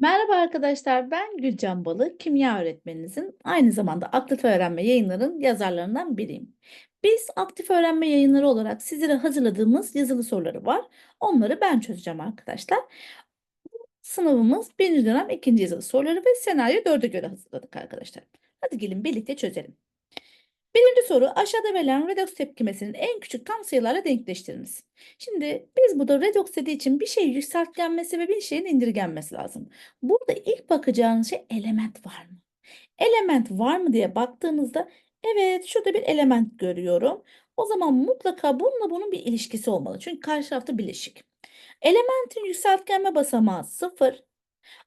Merhaba arkadaşlar, ben Gülcan Balı, kimya öğretmeninizin aynı zamanda aktif öğrenme yayınlarının yazarlarından biriyim. Biz aktif öğrenme yayınları olarak sizlere hazırladığımız yazılı soruları var. Onları ben çözeceğim arkadaşlar. Sınavımız birinci dönem ikinci yazılı soruları ve senaryo dörde göre hazırladık arkadaşlar. Hadi gelin birlikte çözelim. Birinci soru aşağıda verilen redoks tepkimesinin en küçük tam sayılarla denkleştiriniz. Şimdi biz burada redoks dediği için bir şeyin yükseltgenmesi ve bir şeyin indirgenmesi lazım. Burada ilk bakacağınız şey element var mı? Element var mı diye baktığınızda evet şurada bir element görüyorum. O zaman mutlaka bununla bunun bir ilişkisi olmalı. Çünkü karşı tarafta bileşik. Elementin yükseltgenme basamağı 0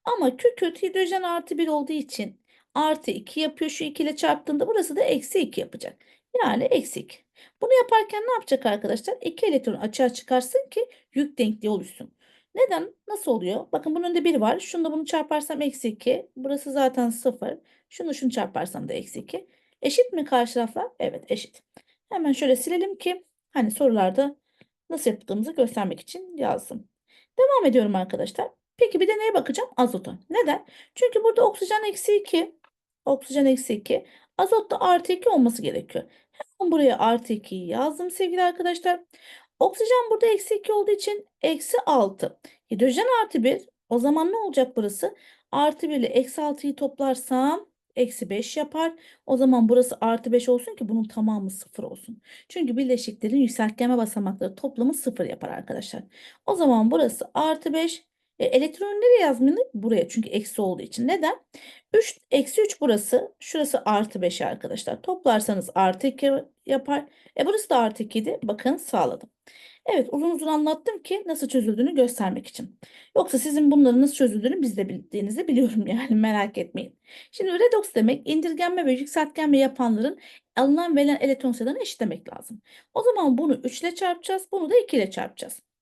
ama kükürt hidrojen artı 1 olduğu için artı 2 yapıyor. Şu 2 ile çarptığında burası da eksi 2 yapacak. Yani eksi 2. Bunu yaparken ne yapacak arkadaşlar? 2 elektron açığa çıkarsın ki yük denkliği oluşsun. Neden? Nasıl oluyor? Bakın bunun önünde 1 var. Şunu da bunu çarparsam eksi 2. Burası zaten 0. Şunu şunu çarparsam da eksi 2. Eşit mi karşı taraflar? Evet eşit. Hemen şöyle silelim ki hani sorularda nasıl yaptığımızı göstermek için yazdım. Devam ediyorum arkadaşlar. Peki bir de neye bakacağım? Azota. Neden? Çünkü burada oksijen eksi 2. Oksijen eksi 2. Azot da artı 2 olması gerekiyor. Hemen buraya artı 2'yi yazdım sevgili arkadaşlar. Oksijen burada eksi 2 olduğu için eksi 6. Hidrojen artı 1. O zaman ne olacak burası? Artı 1 ile eksi 6'yı toplarsam eksi 5 yapar. O zaman burası artı 5 olsun ki bunun tamamı 0 olsun. Çünkü bileşiklerin yükseltgenme basamakları toplamı 0 yapar arkadaşlar. O zaman burası artı 5. E, elektronu nereye yazmalı? Buraya çünkü eksi olduğu için. Neden? 3, eksi 3 burası. Şurası artı 5 arkadaşlar. Toplarsanız artı 2 yapar. E burası da artı 2 idi. Bakın sağladım. Evet uzun uzun anlattım ki nasıl çözüldüğünü göstermek için. Yoksa sizin bunların nasıl çözüldüğünü biz de bildiğinizi biliyorum yani merak etmeyin. Şimdi redoks demek indirgenme ve yükseltgenme yapanların alınan verilen elektron sayılarını eşitlemek lazım. O zaman bunu 3 ile çarpacağız. Bunu da 2 ile çarpacağız.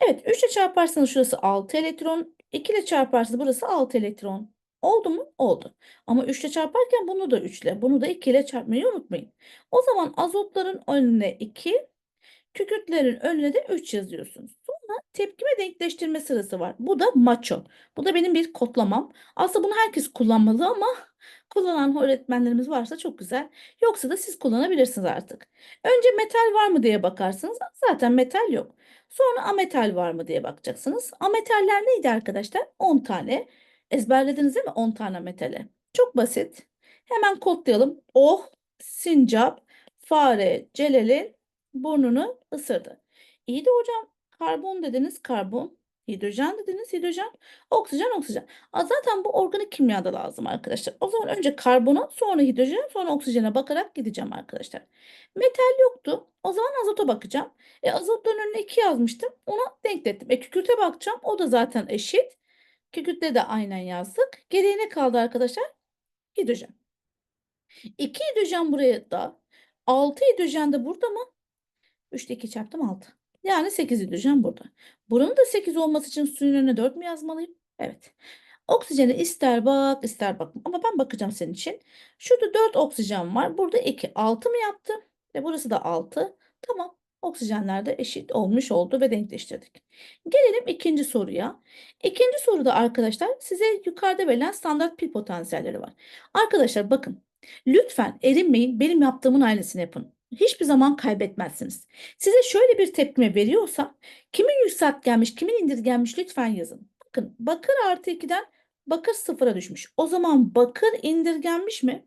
Evet 3 ile çarparsanız şurası 6 elektron. 2 ile çarparsanız burası 6 elektron. Oldu mu? Oldu. Ama 3 ile çarparken bunu da 3 ile, bunu da 2 ile çarpmayı unutmayın. O zaman azotların önüne 2, kükürtlerin önüne de 3 yazıyorsunuz. Sonra tepkime denkleştirme sırası var. Bu da maço. Bu da benim bir kodlamam. Aslında bunu herkes kullanmalı ama kullanan öğretmenlerimiz varsa çok güzel. Yoksa da siz kullanabilirsiniz artık. Önce metal var mı diye bakarsınız. Zaten metal yok. Sonra ametal var mı diye bakacaksınız. Ametaller neydi arkadaşlar? 10 tane. Ezberlediniz değil mi 10 tane metali? Çok basit. Hemen kodlayalım. Oh, sincap, fare, Celal'in burnunu ısırdı. İyi de hocam karbon dediniz karbon, hidrojen dediniz hidrojen, oksijen oksijen. Aa, zaten bu organik kimyada lazım arkadaşlar. O zaman önce karbona sonra hidrojene sonra oksijene bakarak gideceğim arkadaşlar. Metal yoktu. O zaman azota bakacağım. E, azotların önüne 2 yazmıştım. Ona denklettim. E, kükürte bakacağım. O da zaten eşit. Kükürtte de aynen yazdık. Geriye ne kaldı arkadaşlar? Hidrojen. 2 hidrojen buraya da. 6 hidrojen de burada mı? 3'te 2 çarptım 6. Yani 8 hidrojen burada. Buranın da 8 olması için suyun önüne 4 mü yazmalıyım? Evet. Oksijeni ister bak ister bakma. Ama ben bakacağım senin için. Şurada 4 oksijen var. Burada 2. 6 mı yaptı? Ve burası da 6. Tamam. Oksijenler de eşit olmuş oldu ve denkleştirdik. Gelelim ikinci soruya. İkinci soruda arkadaşlar size yukarıda verilen standart pil potansiyelleri var. Arkadaşlar bakın. Lütfen erinmeyin. Benim yaptığımın aynısını yapın. Hiçbir zaman kaybetmezsiniz. Size şöyle bir tepkime veriyorsam kimin yükseltgenmiş, kimin indirgenmiş lütfen yazın. Bakın bakır artı 2'den bakır sıfıra düşmüş. O zaman bakır indirgenmiş mi?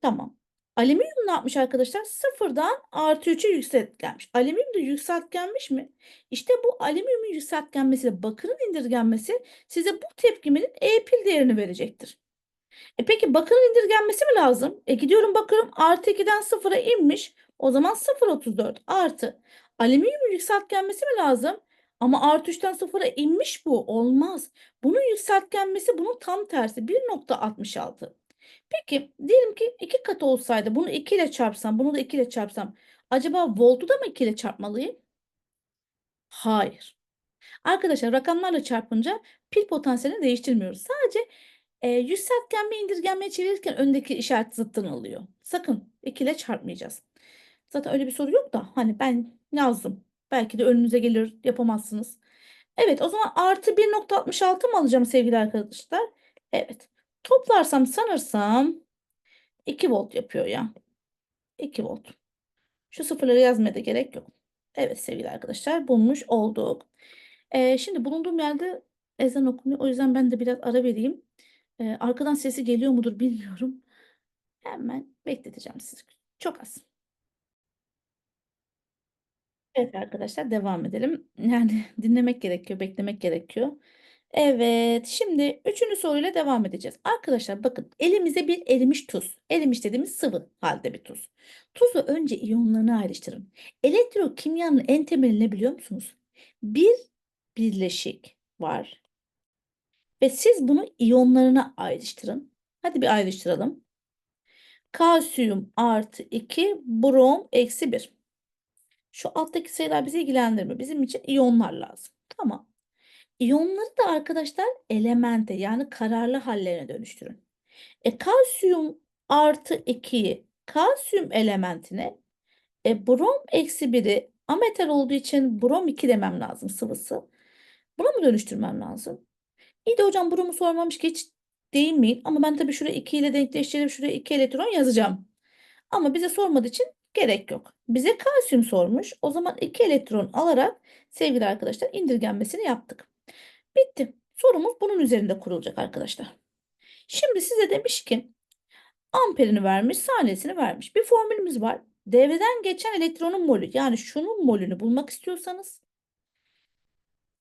Tamam. Alüminyum ne yapmış arkadaşlar? Sıfırdan artı 3'e yükseltgenmiş. Alüminyum da yükseltgenmiş mi? İşte bu alüminyumun yükseltgenmesiyle bakırın indirgenmesi size bu tepkimenin E pil değerini verecektir. E peki bakırın indirgenmesi mi lazım? E gidiyorum bakırım artı 2'den sıfıra inmiş. O zaman 0.34 artı. Alüminyumun yükseltgenmesi mi lazım? Ama artı 3'ten sıfıra inmiş bu. Olmaz. Bunun yükseltgenmesi bunun tam tersi. 1.66. Peki diyelim ki 2 katı olsaydı bunu 2 ile çarpsam bunu da 2 ile çarpsam acaba voltu da mı 2 ile çarpmalıyım? Hayır. Arkadaşlar rakamlarla çarpınca pil potansiyelini değiştirmiyoruz. Sadece e, yükseltgenme indirgenmeye çevirirken öndeki işaret zıttını alıyor. Sakın 2 ile çarpmayacağız. Zaten öyle bir soru yok da hani ben yazdım. Belki de önünüze gelir yapamazsınız. Evet o zaman artı 1.66 mı alacağım sevgili arkadaşlar? Evet. Toplarsam sanırsam 2 volt yapıyor ya. 2 volt. Şu sıfırları yazmaya da gerek yok. Evet sevgili arkadaşlar bulmuş olduk. Ee, şimdi bulunduğum yerde ezan okunuyor. O yüzden ben de biraz ara vereyim. Ee, arkadan sesi geliyor mudur bilmiyorum. Hemen bekleteceğim sizi. Çok az. Evet arkadaşlar devam edelim. Yani dinlemek gerekiyor, beklemek gerekiyor. Evet, şimdi üçüncü soruyla devam edeceğiz. Arkadaşlar bakın elimize bir erimiş tuz. Erimiş dediğimiz sıvı halde bir tuz. Tuzu önce iyonlarına ayrıştırın. Elektrokimyanın en temeli ne biliyor musunuz? Bir birleşik var ve siz bunu iyonlarına ayrıştırın. Hadi bir ayrıştıralım. Kalsiyum artı 2, brom eksi 1. Şu alttaki sayılar bizi ilgilendirmiyor. Bizim için iyonlar lazım. Tamam. İyonları da arkadaşlar elemente yani kararlı hallerine dönüştürün. E kalsiyum artı 2'yi kalsiyum elementine e, brom eksi 1'i ametal olduğu için brom 2 demem lazım sıvısı. Buna mı dönüştürmem lazım? İyi de hocam bromu sormamış hiç değinmeyin. Ama ben tabii şuraya 2 ile denkleştirip şuraya 2 elektron yazacağım. Ama bize sormadığı için gerek yok. Bize kalsiyum sormuş. O zaman 2 elektron alarak sevgili arkadaşlar indirgenmesini yaptık. Bitti. Sorumuz bunun üzerinde kurulacak arkadaşlar. Şimdi size demiş ki amperini vermiş, saniyesini vermiş. Bir formülümüz var. Devreden geçen elektronun molü yani şunun molünü bulmak istiyorsanız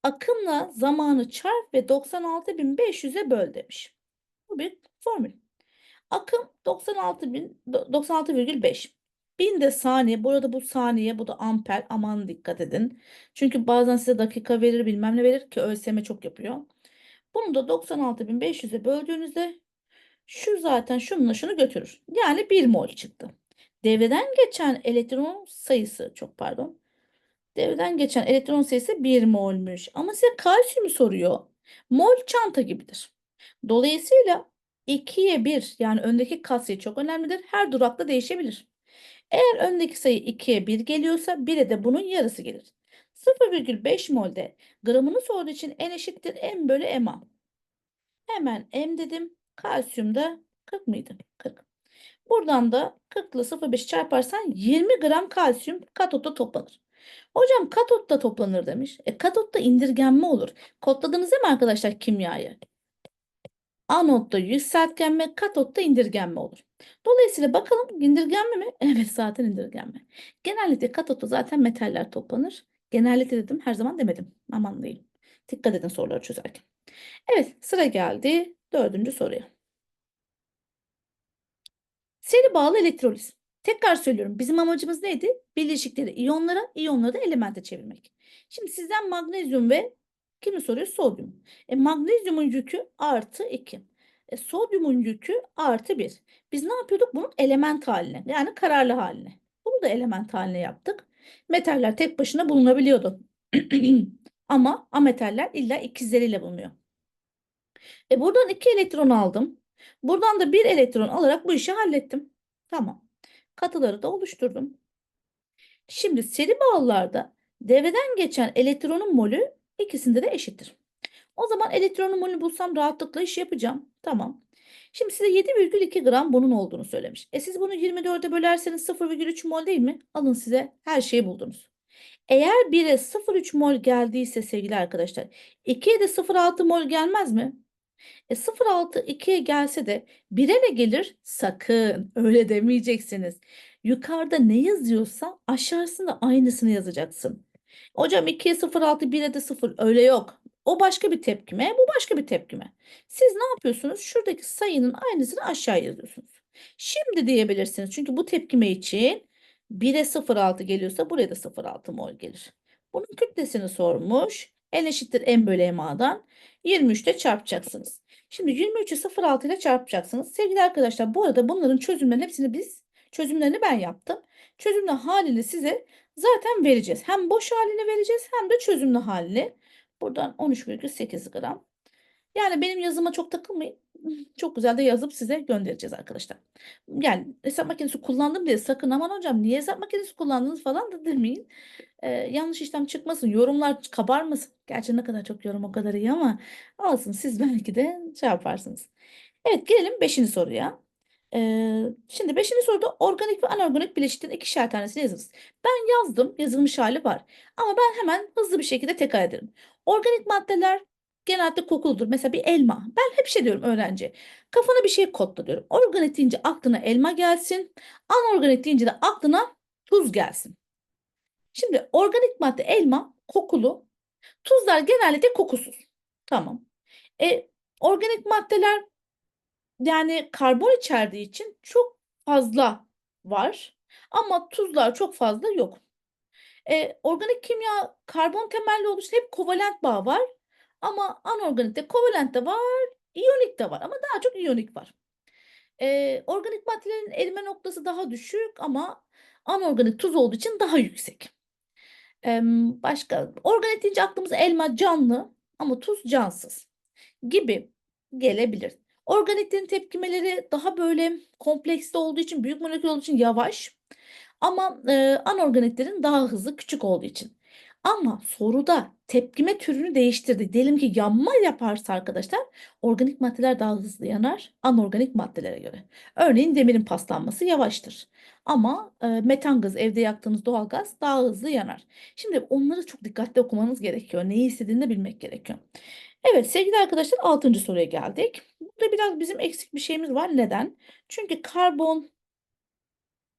akımla zamanı çarp ve 96.500'e böl demiş. Bu bir formül. Akım 96.000 96,5. Bin de saniye. Burada bu saniye, bu da amper. Aman dikkat edin. Çünkü bazen size dakika verir, bilmem ne verir ki ÖSYM çok yapıyor. Bunu da 96.500'e böldüğünüzde şu zaten şununla şunu götürür. Yani 1 mol çıktı. Devreden geçen elektron sayısı çok pardon. Devreden geçen elektron sayısı 1 molmuş. Ama size kalsiyumu soruyor. Mol çanta gibidir. Dolayısıyla 2'ye 1 yani öndeki katsayı çok önemlidir. Her durakta değişebilir. Eğer öndeki sayı 2'ye 1 geliyorsa 1'e de bunun yarısı gelir. 0,5 molde gramını sorduğu için n eşittir m bölü ma. Hemen m dedim. Kalsiyumda 40 mıydı? 40. Buradan da 40 ile 0,5 çarparsan 20 gram kalsiyum katotta toplanır. Hocam katotta toplanır demiş. E katotta indirgenme olur. Kodladınız değil mi arkadaşlar kimyayı? Anotta yükseltgenme, katotta indirgenme olur. Dolayısıyla bakalım indirgenme mi? Evet zaten indirgenme. Genellikle katotta zaten metaller toplanır. Genellikle dedim her zaman demedim. Aman diyeyim. Dikkat edin soruları çözerken. Evet sıra geldi dördüncü soruya. Seri bağlı elektroliz. Tekrar söylüyorum bizim amacımız neydi? Bileşikleri iyonlara, iyonları da elemente çevirmek. Şimdi sizden magnezyum ve kimi soruyor? Sodyum. E, magnezyumun yükü artı 2. E, sodyumun yükü artı 1. Biz ne yapıyorduk? Bunun element haline yani kararlı haline. Bunu da element haline yaptık. Metaller tek başına bulunabiliyordu. Ama ametaller illa ikizleriyle bulunuyor. E buradan 2 elektron aldım. Buradan da 1 elektron alarak bu işi hallettim. Tamam. Katıları da oluşturdum. Şimdi seri bağlılarda devreden geçen elektronun molü ikisinde de eşittir. O zaman elektronun molünü bulsam rahatlıkla iş yapacağım. Tamam. Şimdi size 7,2 gram bunun olduğunu söylemiş. E siz bunu 24'e bölerseniz 0,3 mol değil mi? Alın size her şeyi buldunuz. Eğer 1'e 0,3 mol geldiyse sevgili arkadaşlar 2'ye de 0,6 mol gelmez mi? E 0,6 2'ye gelse de 1'e ne gelir? Sakın öyle demeyeceksiniz. Yukarıda ne yazıyorsa aşağısında aynısını yazacaksın. Hocam 2'ye 0,6 1'e de 0 öyle yok. O başka bir tepkime, bu başka bir tepkime. Siz ne yapıyorsunuz? Şuradaki sayının aynısını aşağı yazıyorsunuz. Şimdi diyebilirsiniz. Çünkü bu tepkime için 1'e 0,6 geliyorsa buraya da 0,6 mol gelir. Bunun kütlesini sormuş. N eşittir M bölü MA'dan 23 ile çarpacaksınız. Şimdi 23'ü 0,6 ile çarpacaksınız. Sevgili arkadaşlar bu arada bunların çözümlerin hepsini biz çözümlerini ben yaptım. Çözümlü halini size zaten vereceğiz. Hem boş halini vereceğiz hem de çözümlü halini. Buradan 13,8 gram. Yani benim yazıma çok takılmayın. Çok güzel de yazıp size göndereceğiz arkadaşlar. Yani hesap makinesi kullandım diye sakın aman hocam niye hesap makinesi kullandınız falan da demeyin. Ee, yanlış işlem çıkmasın, yorumlar kabarmasın. Gerçi ne kadar çok yorum o kadar iyi ama olsun siz belki de şey yaparsınız. Evet gelelim 5. soruya. Ee, şimdi 5. soruda organik ve anorganik bileşiklerin ikişer tanesini yazınız. Ben yazdım, yazılmış hali var. Ama ben hemen hızlı bir şekilde tekrar ederim. Organik maddeler genelde kokuludur. Mesela bir elma. Ben hep şey diyorum öğrenci. Kafana bir şey kodla diyorum. Organik deyince aklına elma gelsin. Anorganik deyince de aklına tuz gelsin. Şimdi organik madde elma kokulu. Tuzlar genellikle kokusuz. Tamam. E, organik maddeler yani karbon içerdiği için çok fazla var. Ama tuzlar çok fazla yok. E, organik kimya karbon temelli olduğu için hep kovalent bağ var. Ama anorganikte kovalent de var, iyonik de var ama daha çok iyonik var. E, organik maddelerin erime noktası daha düşük ama anorganik tuz olduğu için daha yüksek. E, başka organik deyince aklımıza elma canlı ama tuz cansız gibi gelebilir. Organiklerin tepkimeleri daha böyle kompleksli olduğu için, büyük molekül olduğu için yavaş. Ama e, anorganiklerin daha hızlı, küçük olduğu için. Ama soruda tepkime türünü değiştirdi. Diyelim ki yanma yaparsa arkadaşlar organik maddeler daha hızlı yanar anorganik maddelere göre. Örneğin demirin paslanması yavaştır. Ama e, metan gazı evde yaktığınız doğal gaz daha hızlı yanar. Şimdi onları çok dikkatli okumanız gerekiyor. Neyi istediğini de bilmek gerekiyor. Evet sevgili arkadaşlar 6. soruya geldik. Burada biraz bizim eksik bir şeyimiz var. Neden? Çünkü karbon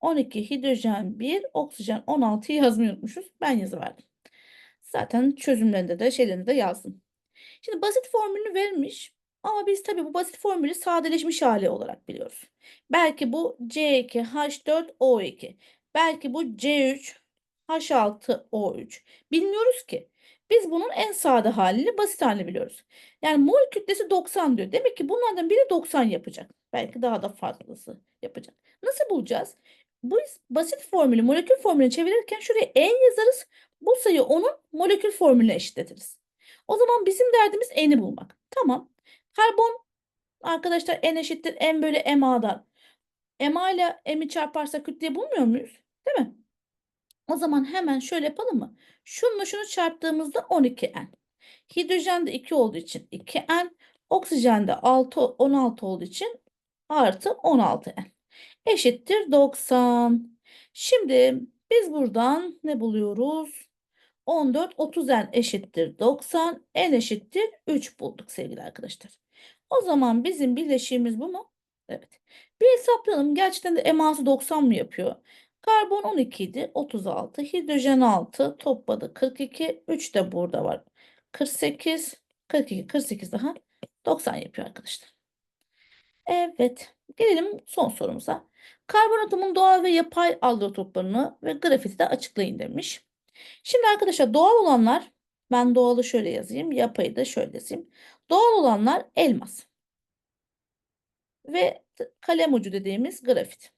12, hidrojen 1, oksijen 16'yı yazmayı unutmuşuz. Ben yazıverdim. Zaten çözümlerinde de şeylerinde de yazdım. Şimdi basit formülünü vermiş. Ama biz tabii bu basit formülü sadeleşmiş hali olarak biliyoruz. Belki bu C2H4O2. Belki bu C3H6O3. Bilmiyoruz ki. Biz bunun en sade halini, basit halini biliyoruz. Yani mol kütlesi 90 diyor. Demek ki bunlardan biri 90 yapacak. Belki daha da fazlası yapacak. Nasıl bulacağız? Bu basit formülü molekül formülüne çevirirken şuraya en yazarız. Bu sayı onun molekül formülüne eşitletiriz. O zaman bizim derdimiz n'i bulmak. Tamam. Karbon arkadaşlar n eşittir m bölü MA'dan. MA ile m'i çarparsak kütleye bulmuyor muyuz? Değil mi? O zaman hemen şöyle yapalım mı? Şununla şunu çarptığımızda 12N. Hidrojen de 2 olduğu için 2N. Oksijen de 6, 16 olduğu için artı 16N. Eşittir 90. Şimdi biz buradan ne buluyoruz? 14, 30N eşittir 90. N eşittir 3 bulduk sevgili arkadaşlar. O zaman bizim birleşiğimiz bu mu? Evet. Bir hesaplayalım. Gerçekten de eması 90 mı yapıyor? Karbon 12 idi. 36. Hidrojen 6. Topladı 42. 3 de burada var. 48. 42. 48 daha 90 yapıyor arkadaşlar. Evet. Gelelim son sorumuza. Karbon atomunun doğal ve yapay aldotoplarını ve grafiti de açıklayın demiş. Şimdi arkadaşlar doğal olanlar ben doğalı şöyle yazayım. Yapayı da şöyle yazayım. Doğal olanlar elmas. Ve kalem ucu dediğimiz grafit.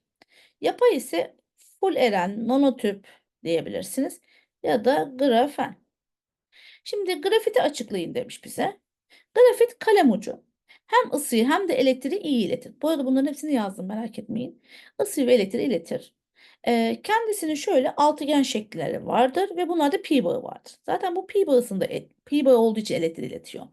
Yapay ise full eren, monotüp diyebilirsiniz. Ya da grafen. Şimdi grafiti açıklayın demiş bize. Grafit kalem ucu. Hem ısıyı hem de elektriği iyi iletir. Bu arada bunların hepsini yazdım merak etmeyin. Isıyı ve elektriği iletir. Kendisinin şöyle altıgen şekilleri vardır ve bunlarda pi bağı vardır. Zaten bu pi bağısında pi bağı olduğu için elektriği iletiyor.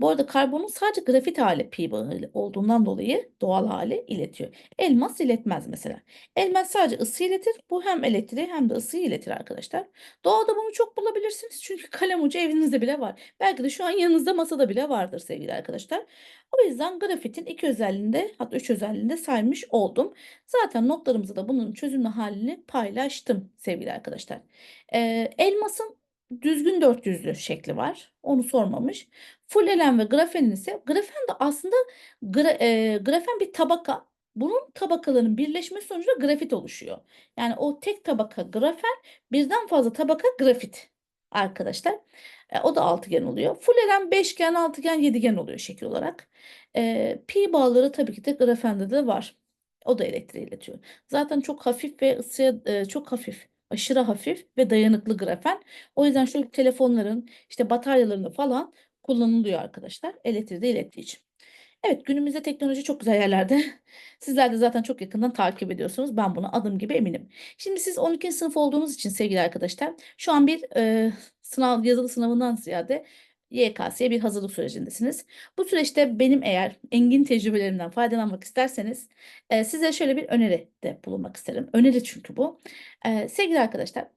Bu arada karbonun sadece grafit hali pi bağı olduğundan dolayı doğal hali iletiyor. Elmas iletmez mesela. Elmas sadece ısı iletir. Bu hem elektriği hem de ısıyı iletir arkadaşlar. Doğada bunu çok bulabilirsiniz. Çünkü kalem ucu evinizde bile var. Belki de şu an yanınızda masada bile vardır sevgili arkadaşlar. O yüzden grafitin iki özelliğinde hatta üç özelliğinde saymış oldum. Zaten notlarımızda da bunun çözümlü halini paylaştım sevgili arkadaşlar. Ee, elmasın düzgün dört yüzlü şekli var. Onu sormamış. Fullelen ve grafenin ise grafen de aslında gra, e, grafen bir tabaka. Bunun tabakaların birleşmesi sonucunda grafit oluşuyor. Yani o tek tabaka grafen birden fazla tabaka grafit arkadaşlar. E, o da altıgen oluyor. Fullelen beşgen, altıgen, yedigen oluyor şekil olarak. E, pi bağları tabii ki de grafende de var. O da elektriği iletiyor. Zaten çok hafif ve ısıya e, çok hafif, aşırı hafif ve dayanıklı grafen. O yüzden şu telefonların, işte bataryalarında falan kullanılıyor arkadaşlar. Elektriği de ilettiği için. Evet günümüzde teknoloji çok güzel yerlerde. Sizler de zaten çok yakından takip ediyorsunuz. Ben buna adım gibi eminim. Şimdi siz 12. sınıf olduğunuz için sevgili arkadaşlar şu an bir e, sınav yazılı sınavından ziyade YKS'ye bir hazırlık sürecindesiniz. Bu süreçte benim eğer engin tecrübelerimden faydalanmak isterseniz e, size şöyle bir öneride bulunmak isterim. Öneri çünkü bu. E, sevgili arkadaşlar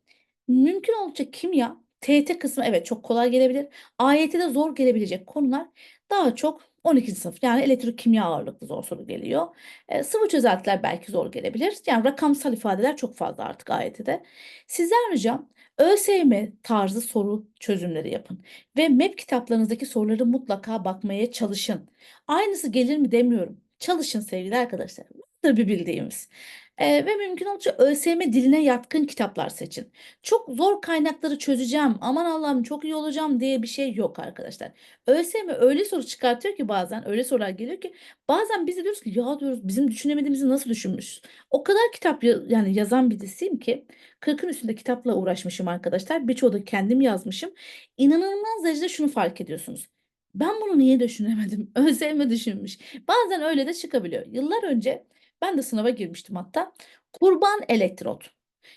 mümkün oldukça kimya TYT kısmı evet çok kolay gelebilir. AYT'de zor gelebilecek konular daha çok 12. sınıf yani elektrik kimya ağırlıklı zor soru geliyor. E, sıvı çözeltiler belki zor gelebilir. Yani rakamsal ifadeler çok fazla artık AYT'de. Sizler ricam ÖSYM tarzı soru çözümleri yapın. Ve MEP kitaplarınızdaki soruları mutlaka bakmaya çalışın. Aynısı gelir mi demiyorum. Çalışın sevgili arkadaşlar. Vardır bir bildiğimiz. Ee, ve mümkün oldukça ÖSYM diline yatkın kitaplar seçin. Çok zor kaynakları çözeceğim, aman Allah'ım çok iyi olacağım diye bir şey yok arkadaşlar. ÖSYM öyle soru çıkartıyor ki bazen öyle sorular geliyor ki bazen biz de diyoruz ki ya diyoruz bizim düşünemediğimizi nasıl düşünmüş? O kadar kitap ya- yani yazan birisiyim ki 40'ın üstünde kitapla uğraşmışım arkadaşlar. Birçoğu da kendim yazmışım. İnanılmaz derecede şunu fark ediyorsunuz. Ben bunu niye düşünemedim? ÖSYM düşünmüş. Bazen öyle de çıkabiliyor. Yıllar önce ben de sınava girmiştim hatta. Kurban elektrot.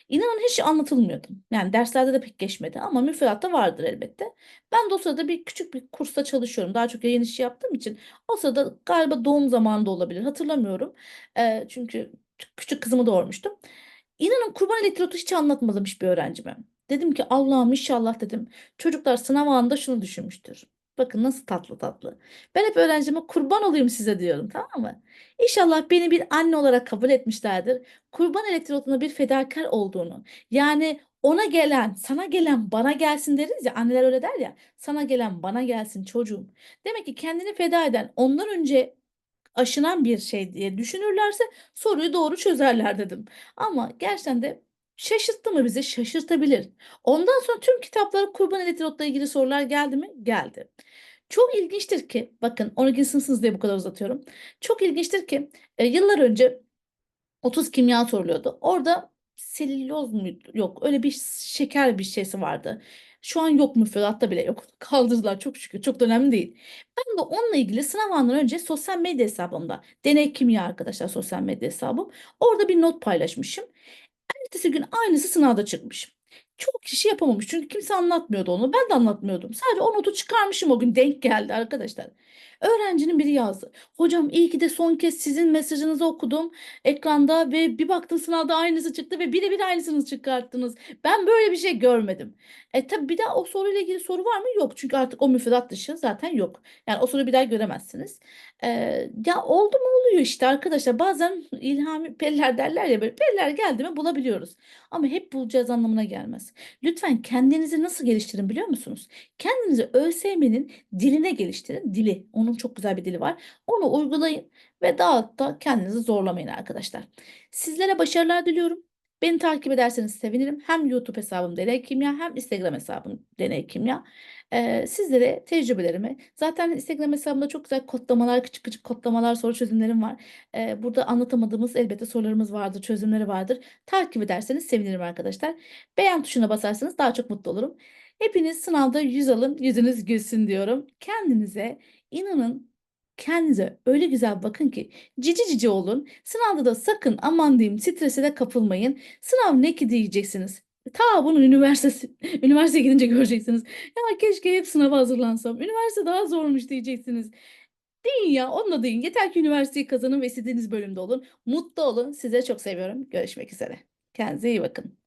İnanın hiç anlatılmıyordu. Yani derslerde de pek geçmedi ama müfredatta vardır elbette. Ben de o sırada bir küçük bir kursta çalışıyorum. Daha çok yayın işi yaptığım için o sırada galiba doğum zamanında olabilir. Hatırlamıyorum. Ee, çünkü küçük kızımı doğurmuştum. İnanın kurban elektrotu hiç anlatmadım hiçbir öğrencime. Dedim ki Allah'ım inşallah dedim. Çocuklar sınav anında şunu düşünmüştür. Bakın nasıl tatlı tatlı. Ben hep öğrencime kurban olayım size diyorum tamam mı? İnşallah beni bir anne olarak kabul etmişlerdir. Kurban elektrotuna bir fedakar olduğunu. Yani ona gelen, sana gelen bana gelsin deriz ya. Anneler öyle der ya. Sana gelen bana gelsin çocuğum. Demek ki kendini feda eden ondan önce aşınan bir şey diye düşünürlerse soruyu doğru çözerler dedim. Ama gerçekten de şaşırttı mı bizi? Şaşırtabilir. Ondan sonra tüm kitaplara kurban elektrotla ilgili sorular geldi mi? Geldi. Çok ilginçtir ki bakın 12. sınıfsınız diye bu kadar uzatıyorum. Çok ilginçtir ki e, yıllar önce 30 kimya soruluyordu. Orada selüloz muydu? Yok öyle bir şeker bir şeysi vardı. Şu an yok müfredatta bile yok. Kaldırdılar çok şükür. Çok da önemli değil. Ben de onunla ilgili sınav andan önce sosyal medya hesabımda deney kimya arkadaşlar sosyal medya hesabım. Orada bir not paylaşmışım. Ertesi gün aynısı sınavda çıkmış. Çok kişi yapamamış çünkü kimse anlatmıyordu onu. Ben de anlatmıyordum. Sadece o notu çıkarmışım o gün denk geldi arkadaşlar. Öğrencinin biri yazdı. Hocam iyi ki de son kez sizin mesajınızı okudum ekranda ve bir baktım sınavda aynısı çıktı ve birebir aynısını çıkarttınız. Ben böyle bir şey görmedim. E tabii bir daha o soruyla ilgili soru var mı? Yok. Çünkü artık o müfredat dışı zaten yok. Yani o soruyu bir daha göremezsiniz. E, ya oldu mu oluyor işte arkadaşlar. Bazen ilhami periler derler ya böyle periler geldi mi bulabiliyoruz. Ama hep bulacağız anlamına gelmez. Lütfen kendinizi nasıl geliştirin biliyor musunuz? Kendinizi ÖSYM'nin diline geliştirin. Dili. Onun çok güzel bir dili var. Onu uygulayın ve daha da kendinizi zorlamayın arkadaşlar. Sizlere başarılar diliyorum. Beni takip ederseniz sevinirim. Hem YouTube hesabım Deney Kimya hem Instagram hesabım Deney Kimya. Ee, sizlere tecrübelerimi zaten Instagram hesabımda çok güzel kodlamalar, küçük küçük kodlamalar, soru çözümlerim var. Ee, burada anlatamadığımız elbette sorularımız vardır, çözümleri vardır. Takip ederseniz sevinirim arkadaşlar. Beğen tuşuna basarsanız daha çok mutlu olurum. Hepiniz sınavda 100 alın, yüzünüz gülsün diyorum. Kendinize inanın kendinize öyle güzel bakın ki cici cici olun. Sınavda da sakın aman diyeyim strese de kapılmayın. Sınav ne ki diyeceksiniz. Ta bunun üniversitesi, üniversiteye gidince göreceksiniz. Ya keşke hep sınava hazırlansam. Üniversite daha zormuş diyeceksiniz. Deyin ya, onu da deyin. Yeter ki üniversiteyi kazanın ve istediğiniz bölümde olun. Mutlu olun. Size çok seviyorum. Görüşmek üzere. Kendinize iyi bakın.